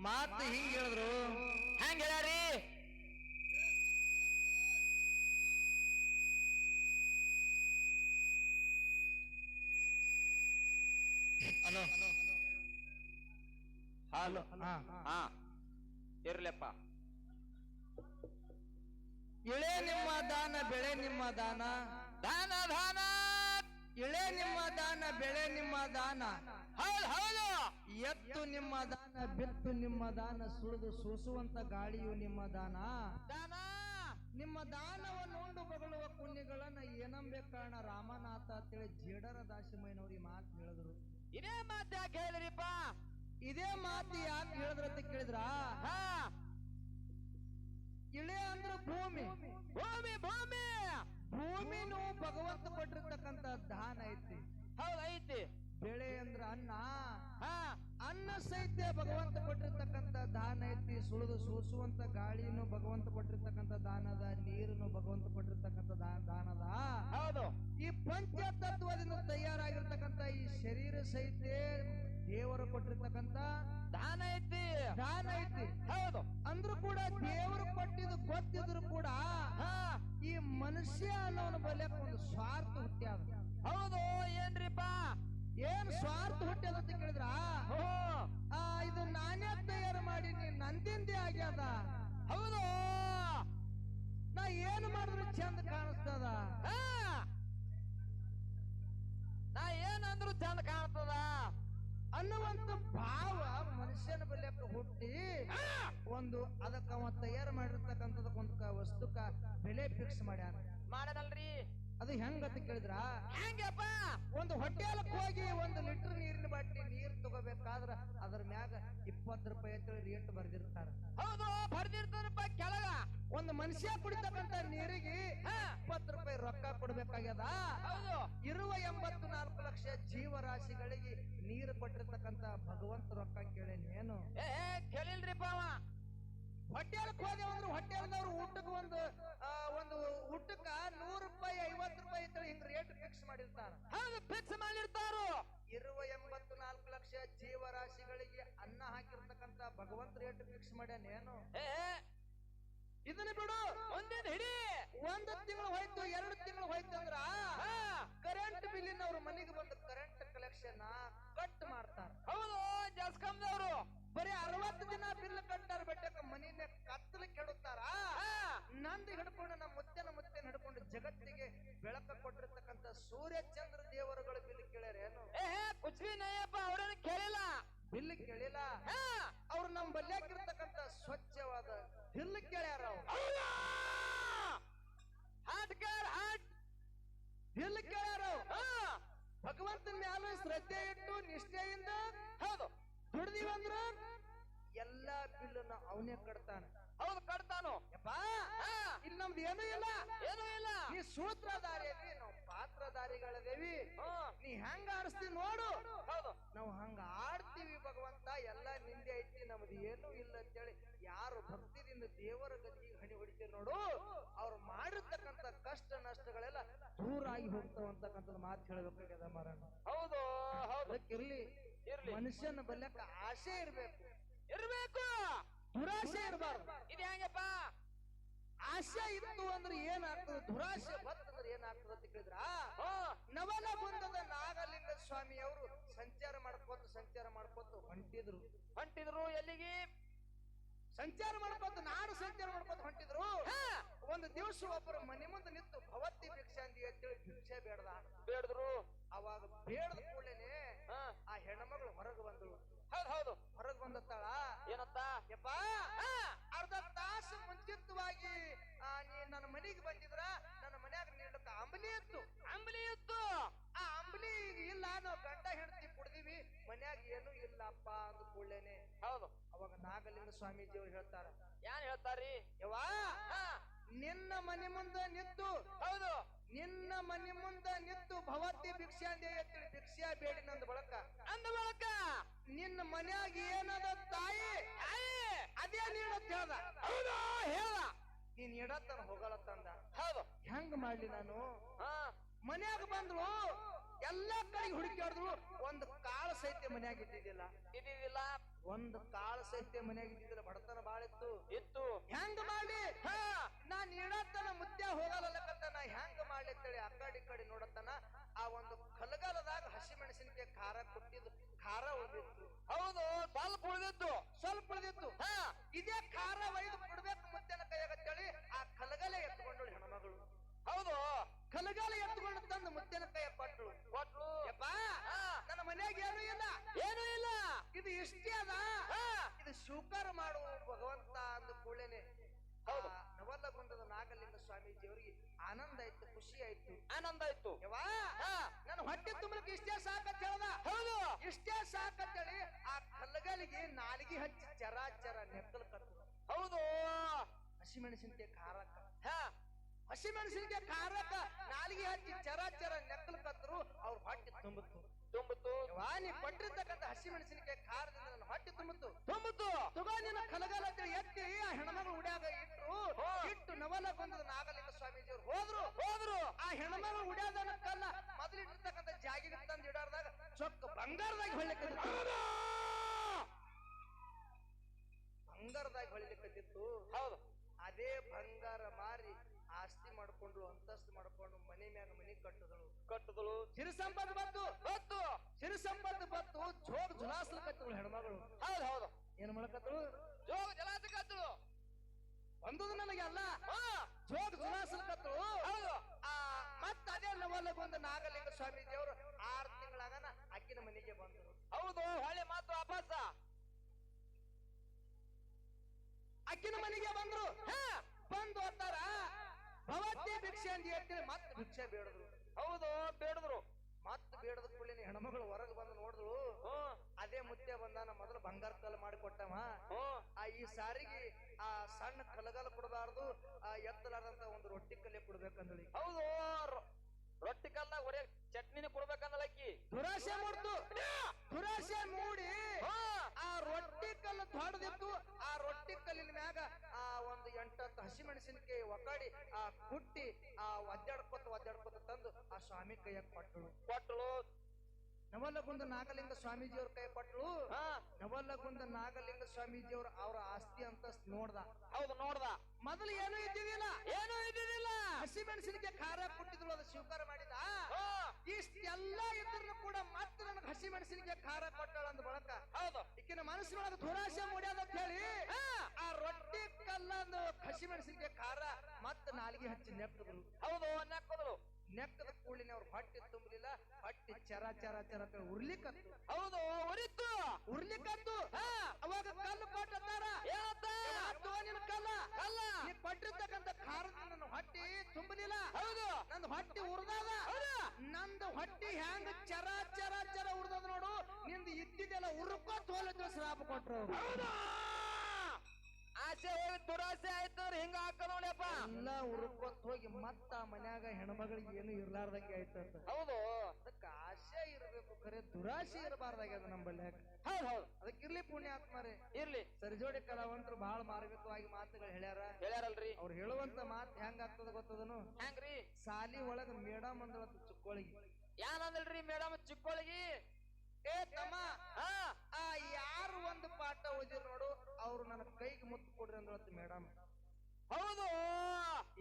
ಮಾತು ಹಿಂಗ ಹೇಳಿದ್ರು. ಹೆಂಗ್ ಹೇಳಾರಿ ಹಲೋ. ಹಲೋ. ಹಾ. ಹಾ. ಇರ್ಲಪ್ಪ. ಇಳೆ ನಿಮ್ಮ ದಾನ ಬೆಳೆ ನಿಮ್ಮ ದಾನ. ದಾನ ದಾನ. ಇಳೆ ನಿಮ್ಮ ದಾನ ಬೆಳೆ ನಿಮ್ಮ ದಾನ. ಹೌದ್ ಹೌದು. ಎತ್ತು ನಿಮ್ಮ ದಾನ ಬಿತ್ತು ನಿಮ್ಮ ದಾನ ಸುಳಿದು ಸೂಸುವಂತ ಗಾಳಿಯು ನಿಮ್ಮ ದಾನ. ದಾನ. ನಿಮ್ಮ ದಾನವನ್ನು ಉಂಡು ಬಗಳುವ ಪುಣ್ಯಗಳನ್ನ ಏನಂಬೆ ಕಾರಣ ರಾಮನಾಥ ಅಂತೇಳಿ ಜೇಡರ ಈ ಮಾತು ಹೇಳಿದ್ರು. ಇದೇ ಮಾತು ಯಾಕೆ ಹೇಳಿದ್ರಿಪ್ಪ? ಇದೇ ಮಾತು ಯಾಕೆ ಹೇಳಿದ್ರಂತ ಕೇಳಿದ್ರ? ಹಾ. ಇಳೆ ಅಂದ್ರೆ ಭೂಮಿ. ಭೂಮಿ ಭೂಮಿ. ಭೂಮಿನೂ ಭಗವಂತ ಕೊಟ್ಟಿರ್ತಕ್ಕಂತ ದಾನ ಐತಿ. ಹೌದೈತಿ ಐತಿ. ಬೆಳೆ ಅಂದ್ರ ಅನ್ನ. ಹ. ಅನ್ನ ಸಹಿತ ಭಗವಂತ ಕೊಟ್ಟಿರ್ತಕ್ಕಂಥ ದಾನ ಐತಿ. ಸುಳಿದು ಸೂಸುವಂತ ಗಾಳಿನೂ ಭಗವಂತ ಕೊಟ್ಟಿರ್ತಕ್ಕಂತ ದಾನದ ನೀರನ್ನು ಭಗವಂತ ಕೊಟ್ಟಿರ್ತಕ್ಕಂಥ ದಾನದ. ಹೌದು. ಈ ಪಂಚ ತತ್ವದಿಂದ ತಯಾರಾಗಿರ್ತಕ್ಕಂಥ ಈ ಶರೀರ ಸಹಿತ ದೇವರು ಕೊಟ್ಟಿರ್ತಕ್ಕಂಥ ದಾನ ಐತಿ. ದಾನ ಐತಿ. ಹೌದು. ಅಂದ್ರೂ ಕೂಡ ದೇವರು ಕೊಟ್ಟಿದ್ದು ಗೊತ್ತಿದ್ರು ಕೂಡ ಈ ಮನುಷ್ಯ ಅನ್ನೋನ ಬಲ್ಯಕ್ ಒಂದು ಸ್ವಾರ್ಥ ಹುಟ್ಟ್ಯಾದ. ಹೌದು. ಏನ್ರಿಪ್ಪ ಏನ್ ಸ್ವಾರ್ಥ ಹುಟ್ಟ್ಯದ ಅಂತ ಕೇಳಿದ್ರ? ಆ ಇದು ನಾನೇ ತಯಾರು ಮಾಡೀನಿ ನಂದಿಂದೇ ಆಗ್ಯದ. ಹೌದು. ನಾ ಏನ್ ಮಾಡಿದ್ರು ಚಂದ ಕಾಣಿಸ್ತದ? ನಾ ಏನಂದ್ರು ಚಂದ ಕಾಣ್ತದ? ಅನ್ನುವಂತ ಭಾವ ಮನುಷ್ಯನ ಬೆಲೆ ಹುಟ್ಟಿ ಒಂದು ಅದಕ್ಕ ತಯಾರು ಮಾಡಿರ್ತಕ್ಕಂಥದಕ್ಕೊಂದು ವಸ್ತುಕ ಬೆಲೆ ಫಿಕ್ಸ್ ಮಾಡ್ಯಾನ. ಮಾಡದಲ್ರಿ. ಅದು ಹೆಂಗಂತ ಕೇಳಿದ್ರ? ಹೆಂಗಪ್ಪ ಒಂದು ಹೋಟೆಲ್ಕ್ ಹೋಗಿ ಒಂದು ಲೀಟರ್ ನೀರಿನ ಬಾಟ್ಲಿ ನೀರ್ ತಗೋಬೇಕಾದ್ರ ಅದ್ರ ಮ್ಯಾಗ ಇಪ್ಪತ್ತು ರೂಪಾಯಿ ಅಂತೇಳಿ ರೇಟ್ ಬರ್ದಿರ್ತಾರ. ಹೌದು ಬರ್ದಿರ್ತಾರಪ್ಪ ಕೆಳಗ. ಒಂದು ಮನುಷ್ಯ ಕುಡಿತಕ್ಕಂತ ನೀರಿಗೆ ಇಪ್ಪತ್ತು ರೂಪಾಯಿ ರೊಕ್ಕ ಕೊಡ್ಬೇಕಾಗ್ಯದ? ಹೌದು. ಇರುವ ಎಂಬತ್ತು ನಾಲ್ಕು ಲಕ್ಷ ಜೀವರಾಶಿಗಳಿಗೆ ನೀರು ಕೊಟ್ಟಿರ್ತಕ್ಕಂತ ಭಗವಂತ ರೊಕ್ಕ ಕೇಳೇನೇನು ಕೇಳಿಲ್ರಿಪ್ಪ ಅವ. ಹೋಟೆಲ್ಕ್ ಹೋದೆ ಅಂದ್ರೆ ಹೋಟೆಲ್ದವ್ರು ಊಟಕ್ಕೆ ಒಂದು ಒಂದು ಮಾಡ್ಯಾನೇನು ಇದನ್ನ ಬಿಡು. ಒಂದಿನ ಹಿಡಿ. ಒಂದು ತಿಂಗಳು ಹೋಯ್ತು ಎರಡು ತಿಂಗಳು ಹೋಯ್ತು ಅಂದ್ರ ಕರೆಂಟ್ ಬಿಲ್ಲಿನ ಅವ್ರ ಮನೆಗೆ ಬಂದ ಕರೆಂಟ್ ಕಲೆಕ್ಷನ್ ಕಟ್ ಮಾಡ್ತಾರ. ಹೌದು ಜಸ್ಕಮ್ದವ್ರು ಬರೀ ಅರವತ್ತು ದಿನ ಬಿಲ್ ಕಟ್ಟಾರ ಬೆಟ್ಟಕ್ಕ ಮನಿನ ಕತ್ತಲು ಕೆಡುತ್ತಾರ? ನಂದು ಹಿಡ್ಕೊಂಡು ನಮ್ಮ ಮುತ್ತನ ಮುತ್ತನ ಹಿಡ್ಕೊಂಡು ಜಗತ್ತಿಗೆ ಬೆಳಕ ಕೊಟ್ಟಿರ್ತಕ್ಕಂತ ಸೂರ್ಯ ಚಂದ್ರ ದೇವರುಗಳ ಬಿಲ್ ಕೇಳ್ಯಾರೇನು ಏ ಏ, ಕುಚ್ ಬಿ ನಯ್ಯಪ್ಪ ಅವ್ರೇನು ಕೇಳಿಲ್ಲ? ಬಿಲ್ ಕೇಳಿಲ್ಲ. ಅವ್ರು ನಮ್ಮ ಬಲ್ಯಾಕಿರ್ತಕ್ಕಂತ ಬಿಲ್ ಕೇಳ್ಯಾರ? ಹಾಟ್ ಕೇಳ ಹಾಟ್ ಬಿಲ್ ಕೇಳ್ಯಾರ ಭಗವಂತನ ಮ್ಯಾಲ ಶ್ರದ್ಧೆ ಇಟ್ಟು ನಿಷ್ಠೆಯಿಂದ ಹೌದು. ದುಡ್ದಿವಂದ್ರ ಎಲ್ಲಾ ಬಿಲ್ಲನ್ನ ಅವನೇ ಕಟ್ತಾನೆ. ಹೌದು ಕಟ್ತಾನು. ಇಲ್ಲಿ ನಮ್ದು ಏನೂ ಇಲ್ಲ. ಏನೂ ಇಲ್ಲ. ನೀ ಸೂತ್ರಧಾರಿ ಅದಿ ನಾವು ಪಾತ್ರಧಾರಿಗಳದೇವಿ. ನೀ ಹೆಂಗ ಆಡಿಸ್ತೀವಿ ನೋಡು. ಹೌದು. ನಾವು ಹಂಗ ಆಡ್ತೀವಿ ಭಗವಂತ ಎಲ್ಲ ನಿಂದೆ ಐತಿ ನಮ್ದು ಏನೂ ಇಲ್ಲ ಅಂತೇಳಿ ದೇವರ ಗತಿಗೆ ಹಣಿ ಹೊಡಿತೀವಿ ನೋಡು. ಅವ್ರು ಮಾಡಿರ್ತಕ್ಕಂಥ ಕಷ್ಟ ನಷ್ಟಗಳೆಲ್ಲ ದೂರ ಆಗಿ ಹೋಗ್ತಾವ ಅಂತಕ್ಕಂಥದ್ದು ಮಾತು ಹೇಳಬೇಕಾಗ್ಯದ ಮಾರಣ್ಣ. ಹೌದು ಹೌದು. ಇರ್ಲಿ. ಇರ್ಲಿ. ಮನುಷ್ಯನ ಬಲ್ಯಕ್ಕ ಆಸೆ ಇರ್ಬೇಕು. ಇರ್ಬೇಕು. ದುರಾಸೆ ಇರಬಾರ್ದು. ಇದು ಹೆಂಗಪ್ಪ? ಆಸೆ ಇತ್ತು ಅಂದ್ರೆ ಏನಾಗ್ತದೆ? ದುರಾಸೆ ಬರ್ತಂದ್ರೆ ಏನಾಗ್ತದೆ ಅಂತ ಕೇಳಿದ್ರ? ಬಂದದ ನಾಗಲಿಂಗ ಸ್ವಾಮಿ ಅವರು ಸಂಚಾರ ಮಾಡ್ಕೋತ ಸಂಚಾರ ಮಾಡ್ಕೋತ ಹೊಂಟಿದ್ರು. ಹೊಂಟಿದ್ರು ಎಲ್ಲಿಗೆ? ಒಂದು ದಿವಸ ಒಬ್ಬರು ಮನೆ ಮುಂದೆ ನಿಂತು ಭವತ್ತಿ ಭಿಕ್ಷಾಂದಿ ಅಂತೇಳಿ ಭಿಕ್ಷೆ ಬೇಡದ. ಬೇಡದ್ರು? ಅವಾಗ ಬೇಡದ ಕೂಡಲೇನೆ ಹಾ, ಆ ಹೆಣ್ಮಗಳು ಹೊರಗೆ ಬಂದಳು ಹೌದು ಹೌದು. ಹೊರಗೆ ಬಂದತ್ತಾಳ? ಏನತ್ತ? ಯಪ್ಪ ಅರ್ಧ ತಾಸು ಮುಂಚಿತವಾಗಿ ನೀ ನನ್ನ ಮನೆಗೆ ಬಂದಿದ್ರ ನನ್ನ ಮನ್ಯಾಗ ನೀಡತ್ತ ಅಂಬಲಿ ಇತ್ತು. ಅಂಬಲಿ ಇತ್ತು. ಆ ಅಂಬಲಿ ಈಗ ಇಲ್ಲ ನಾವು ಗಂಡ ಹೆಂಡತಿ ಕುಡ್ದಿವಿ ಮನ್ಯಾಗ ಏನು ಇಲ್ಲಪ್ಪ ಅಂದ ಕೂಡಲೇನೆ. ಹೌದು. ಅವಾಗ ನಾಗಲಿಂಗ ಸ್ವಾಮೀಜಿ ಅವ್ರು ಹೇಳ್ತಾರ ಏನ್ ಹೇಳ್ತಾರಿ ಯವ್ವಾ ಹಾ, ನಿನ್ನ ಮನೆ ಮುಂದೆ ನಿಂತು ಹೌದು. ನಿನ್ನ ಮನೆ ಮುಂದೆ ನಿಂತು ಭವತಿ ಭಿಕ್ಷೆ ಅಂದೆ ಭಿಕ್ಷಾ ಬೇಡಿ ನಂದು ಬಳಕ. ಅಂದ ಬಳಕ. ನಿನ್ನ ಮನ್ಯಾಗ ಏನದ ತಾಯಿ? ಅದೇ ನೀಡತ್ ಹೇಳ್ದ. ಹೌದು ಹೇಳ ನೀನ್ ಇಡತ್ತನ ಹೋಗಲತ್ತಂದ ಹೌದು. ಹೆಂಗ್ ಮಾಡ್ಲಿ ನಾನು? ಮನ್ಯಾಗ ಬಂದ್ರು ಎಲ್ಲಾ ಕಡೆ ಹುಡುಕ್ಯಾಡ್ದು ಒಂದ್ ಕಾಳು ಸಹಿತ ಮನ್ಯಾಗ ಇದ್ದಿದ್ದಿಲ್ಲ. ಇದ್ದಿದ್ದಿಲ್ಲ. ಒಂದ್ ಕಾಳು ಸಹಿತ ಮನ್ಯಾಗ ಇದ್ದಿದ್ದಿಲ್ಲ. ಬಡತನ ಬಾಳ ಇದೇ ಖಾರ ಒಯ್ದು ಕೊಡ್ಬೇಕು ಮುದ್ದೆನ ಕೈಯಾಗತ್ತೇಳಿ ಆ ಕಲಗಲೆ ಎತ್ಕೊಂಡಳು ಹೆಣ್ಮಗಳು. ಹೌದು. ಕಲಗಾಲ ಎತ್ಕೊಂಡು ತಂದು ಮುದ್ದೆನ ಕೈಯ ಕೊಟ್ಟಳು ಕೊಟ್ಲು. ಯಪ್ಪ. ನನ್ನ ಮನ್ಯಾಗ ಏನೂ ಇಲ್ಲ. ಏನೂ ಇಲ್ಲ. ಇದು ಇಷ್ಟೇ ಅದ. ಇದು ಸ್ವೀಕಾರ ಮಾಡುವ ಭಗವಂತ ಅಂದ ಕೂಡಲೇನೆ. ಹೌದು. ನವಲ್ಲಗುಂದದ ನಾಗಲಿಂಗ ಸ್ವಾಮೀಜಿ ಅವರಿಗೆ ಆನಂದ ಆಯ್ತು ಖುಷಿ ಆಯ್ತು. ಆನಂದ ಆಯ್ತು. ಯವ್ವಾ ನನ್ನ ಹೊಟ್ಟೆ ತುಂಬಲಿಕ್ಕೆ ಇಷ್ಟೇ ಅಂತ ಹೇಳ್ದ. ಹೌದು. ಇಷ್ಟೇ ಸಾಕು ಆ ಕಲ್ಲಗಲಿಗೆ ನಾಲಿಗೆ ಹಚ್ಚಿ ಚರಾಚರ ನೆತ್ತಲು ಕತ್ತು ಹೌದು. ಹಸಿಮೆಣಸಿನಕಾಯಿ ಖಾರಕ್ಕ ಹಾ. ಹಸಿಮೆಣಸಿನಕಾಯಿ ಖಾರಕ್ಕ ನಾಲಿಗೆ ಹಚ್ಚಿ ಚರಾಚರ ನೆತ್ತಲು ಕತ್ತರು ಅವ್ರ ಹೊಟ್ಟೆ ತುಂಬುತ್ತು. ತುಂಬುತ್ತು. ವಾಣಿ ನೀ ಕೊಟ್ಟಿರ್ತಕ್ಕಂಥ ಹಸಿಮೆಣಸಿನಕಾಯಿ ಖಾರದಿಂದ ನನ್ನ ಹೊಟ್ಟೆ ತುಂಬುತ್ತು. ತುಂಬಿತು ತಗೋ ನಿನ್ನ ಕಲಗಾಲ ಎತ್ತಿ ಆ ಹೆಣ್ಮಗಳು ಉಡ್ಯಾಗ ಇಟ್ರು ಇಟ್ಟು ನವಲ ಬಂದದ ನಾಗಲಿಂಗ ಸ್ವಾಮೀಜಿ ಅವ್ರು ಹೋದ್ರು. ಹೋದ್ರು. ಆ ಹೆಣ್ಮಗಳು ಉಡ್ಯಾದನ ಕಲ್ಲ ಮೊದಲಿಟ್ಟಿರ್ತಕ್ಕಂಥ ಜಾಗಿಗೆ ತಂದು ಇಡಾರ್ದಾಗ ಚೊಕ್ಕ ಬಂಗಾರದಾಗ ಹೊಳ್ಲಿಕ್ಕೆ ಹೌದು. ಅದೇ ಬಂಗಾರ ಮಾರಿ ಆಸ್ತಿ ಮಾಡ್ಕೊಂಡು ಅಂತಸ್ತು ಮಾಡ್ಕೊಂಡು ಮನೆ ಮ್ಯಾಗ ಮನೆ ಕಟ್ಟದಳು. ಕಟ್ಟದಳು. ಸಿರಿ ಸಂಪತ್ತು ಬಂತು. ಬಂತು. ಸಿರಿ ಸಂಪತ್ತು ಬಂತು. ಜೋಗ ಜುಲಾಸಲ ಕತ್ತಳು ಹೆಣ್ಮಗಳು. ಹೌದು ಹೌದು. ಏನ್ ಮಾಡಕತ್ತಳು? ಜೋಗ ಜಲಾಸ ಕತ್ತಳು ಬಂದದು ನನಗೆ ಅಲ್ಲ ಜೋಗ ಜುಲಾಸಲ ಕತ್ತಳು ಹೌದು. ಆ ಮತ್ತ ಅದೇ ನವಲಗೊಂದು ನಾಗಲಿಂಗ ಸ್ವಾಮಿ ಅವರು ಅಕ್ಕಿನ ಮನೆಗೆ ಬಂದ್ರು. ಬಂದು ಅಂತಾರ ಭವತಿ ಭಿಕ್ಷೆ ಅಂತ ಹೇಳ್ತೀನಿ ಮತ್ತೆ ಭಿಕ್ಷೆ ಬೇಡದ್ರು. ಹೌದು ಬೇಡದ್ರು. ಮತ್ತೆ ಬೇಡದ ಕೂಡಲೇ ಹೆಣ್ಮಗಳು ಹೊರಗೆ ಬಂದು ನೋಡಿದ್ರು. ಅದೇ ಮುತ್ತೆ ಬಂದಾನ ಮೊದಲು ಬಂಗಾರ ಕಲ್ಲು ಮಾಡಿ ಕೊಟ್ಟವ ಹ್ಮ್ ಆ ಈ ಸಾರಿಗೆ ಆ ಸಣ್ಣ ಕಲಗಲ ಕೊಡಬಾರ್ದು ಆ ಎತ್ತಲಾದಂತ ಒಂದು ರೊಟ್ಟಿ ಕಲ್ಲೆ ಕೊಡ್ಬೇಕಂದಳಿ. ಹೌದು ರೊಟ್ಟಿ ಕಲ್ಲ ಹೊಡೆ ಚಟ್ನಿನ ಕೊಡ್ಬೇಕಂದ್ರೆ ಅಕ್ಕಿ? ದುರಾಶೆ ಮಾಡ್ತು. ದುರಾಶೆ ಮೂಡಿ. ಆ ರೊಟ್ಟಿ ಕಲ್ಲು ದೊಡ್ಡದಿತ್ತು. ಆ ರೊಟ್ಟಿ ಕಲ್ಲಿನ ಮ್ಯಾಗ ಆ ಒಂದು ಎಂಟತ್ತು ಹಸಿಮೆಣಸಿನಕಾಯಿ ಒಕಾಡಿ ಆ ಕುಟ್ಟಿ ಆ ಒದ್ದಾಡ್ಕೊತ ಒದ್ದಾಡ್ಕೊತ ತಂದು ಆ ಸ್ವಾಮಿ ಕೈಯಾಗ ಕೊಟ್ಟಳು ಕೊಟ್ಟಳು ನವಲಗುಂದ ನಾಗಲಿಂಗ ಸ್ವಾಮೀಜಿ ಅವ್ರ ಕೈ ಕೊಟ್ಟಳು ನವಲಗುಂದ ನಾಗಲಿಂಗ ಸ್ವಾಮೀಜಿ ಅವ್ರ ಅವ್ರ ಆಸ್ತಿ ಅಂತ ನೋಡ್ದ. ಹೌದು ನೋಡ್ದ. ಮೊದಲು ಏನೂ ಇದ್ದಿದ್ದಿಲ್ಲ. ಏನೂ ಇದ್ದಿದ್ದಿಲ್ಲ. ಹಸಿಮೆಣಸಿನಕಾಯಿ ಖಾರ ಕೊಟ್ಟಿದ್ರು ಅದು ಸ್ವೀಕಾರ ಮಾಡಿದ ಇಷ್ಟೆಲ್ಲ ಇದ್ರೂ ಕೂಡ ಮತ್ತೆ ನನಗೆ ಹಸಿಮೆಣಸಿನಕಾಯಿ ಖಾರ ಕೊಟ್ಟಳ ಅಂದ ಬಳಕ. ಹೌದು. ಈಕಿನ ಮನಸ್ಸಿನೊಳಗೆ ದುರಾಶೆ ಮೂಡ್ಯಾದ ಅಂತ ಹೇಳಿ ಆ ರೊಟ್ಟಿ ಕಲ್ಲಂದು ಮೆಣಸಿನಿಗೆ ಖಾರ ಮತ್ತೆ ನಾಲಿಗೆ ಹಚ್ಚಿ ನೆಕ್ಕದ್ರು. ಹೌದು ನೆಕ್ಕದ್ರು. ನೆಕ್ಕದ ಕೂಡಲಿನ ಅವ್ರ ಹೊಟ್ಟೆ ತುಂಬಲಿಲ್ಲ ಹೊಟ್ಟೆ ಚರ ಚರ ಚರ ಅಂತ ಉರ್ಲಿಕ್ಕತ್ತು ಹೌದು ಉರಿತು. ಉರ್ಲಿಕ್ಕತ್ತು ಅವಾಗ ಕಲ್ಲು ಕೊಟ್ಟಾರ ಏನಂತ? ನಿನ್ನ ಕಲ್ಲ? ಅಲ್ಲ. ನೀ ಕೊಟ್ಟಿರ್ತಕ್ಕಂಥ ಖಾರದಿಂದ ನನ್ನ ಹೊಟ್ಟೆ ತುಂಬಲಿಲ್ಲ. ಹೌದು. ನನ್ನ ಹೊಟ್ಟೆ ಉರ್ದಾದ ಹೌದು ನಂದು ಹೊಟ್ಟಿ ಹ್ಯಾಂಗ ಚರ ಚರ ಚರ ಉರ್ದದ ನೋಡು. ನಿಂದು ಇದ್ದಿದ್ದೆಲ್ಲ ಉರುಕೋತ್ ಹೋಲತ್ತು ಶ್ರಾಪ ಕೊಟ್ರು. ಆಸೆ ಹೋಗಿ ದುರಾಸೆ ಆಯ್ತು ಹಿಂಗ ನೋಡ್ಯಪ್ಪ. ಎಲ್ಲ ಹುರ್ಕೊಂತ ಹೋಗಿ ಮತ್ತ ಆ ಮನ್ಯಾಗ ಹೆಣ್ಮಗಳಿಗೆ ಏನು ಇರ್ಲಾರ್ದಂಗೆ ಆಯ್ತಂತ. ಹೌದು. ಅದಕ್ಕೆ ಆಸೆ ಇರ್ಬೇಕು ಖರೆ ದುರಾಸೆ ಇರಬಾರ್ದಾಗ್ಯದ ನಮ್ಮಲ್ಲಿ ಹೌದು ಹೌದು. ಅದಕ್ಕಿರ್ಲಿ ಪುಣ್ಯಾತ್ಮರೇ ಇರ್ಲಿ. ಸರಿಜೋಡಿ ಕಲಾವಂತರು ಬಹಳ ಮಾರ್ಮಿಕವಾಗಿ ಮಾತುಗಳು ಹೇಳ್ಯಾರ. ಹೇಳ್ಯಾರಲ್ರಿ. ಅವ್ರು ಹೇಳುವಂತ ಮಾತು ಹೆಂಗ ಆಗ್ತದ ಗೊತ್ತದನು? ಹೆಂಗ್ರಿ? ಸಾಲಿ ಒಳಗ ಮೇಡಮ್ ಅಂದ್ರ ಚುಕ್ಕೋಳಿಗೆ. ಏನಂದಲ್ರಿ ಮೇಡಮ್ ಚಿಕ್ಕೋಳಿಗಿ? ಏ ತಮ್ಮ. ಹಾ ಆ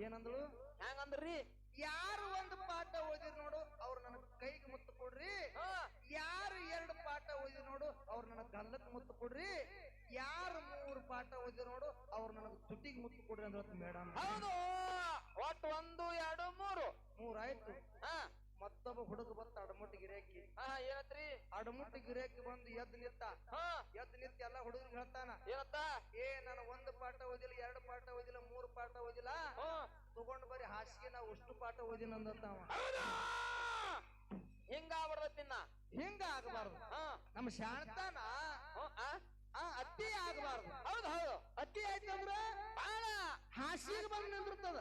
ಏನಂದಳು? ಹೆಂಗಂದ್ರಿ ಯಾರು ಒಂದು ಪಾಠ ಓದಿರ್ ನೋಡು ಅವ್ರು ನನಗ್ ಕೈಗೆ ಮುತ್ತು ಕೊಡ್ರಿ. ಯಾರು ಎರಡು ಪಾಠ ಓದಿ ನೋಡು ಅವ್ರು ನನಗ್ ಗಲ್ಲಕ್ ಮುತ್ತು ಕೊಡ್ರಿ. ಯಾರು ಮೂರು ಪಾಠ ಓದಿ ನೋಡು ಅವ್ರು ನನಗ್ ತುಟಿಗೆ ಮುತ್ತು ಕೊಡ್ರಿ ಅಂದ್ರೆ ಮೇಡಮ್. ಹೌದು. ಒಟ್ಟು ಒಂದು ಎರಡು ಮೂರು. ಮೂರಾಯ್ತು. ಹಾ. ಮತ್ತೊಬ್ಬ ಹುಡುಗ ಬಂತ ಅಡಮುಟ್ಟಿ ಗಿರಾಕಿ. ಹಾ ಏನತ್ರಿ? ಅಡಮುಟ್ಟಿ ಗಿರಾಕಿ ಬಂದು ಎದ್ದು ನಿಂತ. ಹಾ. ಎದ್ದು ನಿಂತ ಎಲ್ಲ ಹುಡುಗರು ಹೇಳ್ತಾನ ಏನತ್ತ ಏ ನಾನು ಒಂದು ಪಾಠ ಓದಿಲ್ಲ ಎರಡು ಪಾಠ ಓದಿಲ್ಲ ಮೂರು ಪಾಠ ಓದಿಲ್ಲ. ತಗೊಂಡ್ ಬರೀ ಹಾಸಿಗೆ ನಾವು ಅಷ್ಟು ಪಾಠ ಓದಿನ ಅಂದಂತ ಹಿಂಗ ಆಗ್ಬಾರ್ದ ಹಿಂಗ ಆಗ್ಬಾರ್ದತ್ತಿನ್ನ ಹಿಂಗ ಆಗಬಾರ್ದು? ನಮ್ ನಮ್ಮ ಶಾಣ್ತಾನ. ಅತ್ತಿ ಆ? ಆ ಅತಿ ಆಗಬಾರ್ದು. ಹೌದು ಹೌದು. ಅತಿ ಆಯ್ತಂದ್ರ ಬಾಳ ಹಾಸಿಗೆ ಬಂದು ನಿಂದಿರ್ತದ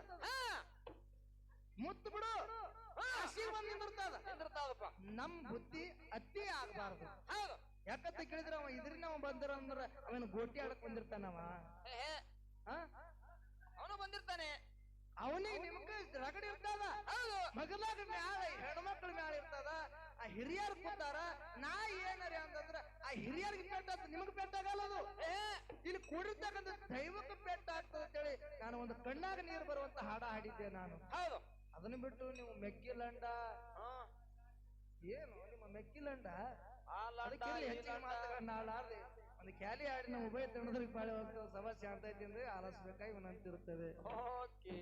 ಮುತ್ತು ಬಿಡು. ಬಂದು ನಿಂದಿರ್ತದ ನಮ್ ಬುದ್ಧಿ ಅತಿ ಆಗಬಾರದು. ಹೌದು. ಯಾಕಂತ ಕೇಳಿದ್ರ ಅವ ಇದ್ರಿಂದ ಅವ ಬಂದಿರ ಅಂದ್ರ ಅವನ ಗೋಟಿ ಆಡಕ್ ಬಂದಿರ್ತಾನವ ಅವನು ಬಂದಿರ್ತಾನೆ. ಅವನಿಗೆ ನಿಮ್ಗ ರಗಡಿ ಇರ್ತದ. ಮಗಲಾಗ ಮ್ಯಾಲ ಹೆಣ್ಮಕ್ಳ ಮ್ಯಾಲ ಇರ್ತದ. ಆ ಹಿರಿಯರ್ ಕೂತಾರ ನಾ ಏನರಿ ಅಂತಂದ್ರ ಆ ಹಿರಿಯರ್ಗೆ ಪೆಟ್ಟ ನಿಮಗ್ ಪೆಟ್ಟಾಗಲ್ಲ ಅದು. ಏ ಇಲ್ಲಿ ಕೂಡಿರ್ತಕ್ಕಂಥ ದೈವಕ್ಕೆ ಪೆಟ್ಟ ಅಂತ ಅಂತೇಳಿ ನಾನು ಒಂದು ಕಣ್ಣಾಗ ನೀರು ಬರುವಂತ ಹಾಡ ಹಾಡಿದ್ದೆ ನಾನು. ಹೌದು. ಅದನ್ನ ಬಿಟ್ಟು ನೀವು ಮೆಕ್ಕಿಲಂಡ? ಏನು? ನಿಮ್ಮ ಮೆಕ್ಕಿಲಂಡ? ಹೆಚ್ಚಿಗೆ ಲಂಡ. ಒಂದು ಕ್ಯಾಲಿ ಆಡಿದ ನಮ್ಮ ಉಭಯ ತಿನ್ನೋದ್ರಿಗೆ ಪಾಳಿ ಹೋಗ್ತದೆ ಸಮಸ್ಯೆ ಅಂತ ಅಂದ್ರೆ ಆಲಿಸ್ಬೇಕಾಗಿ ವಿನಂತಿರುತ್ತದೆ. ಓಕೆ.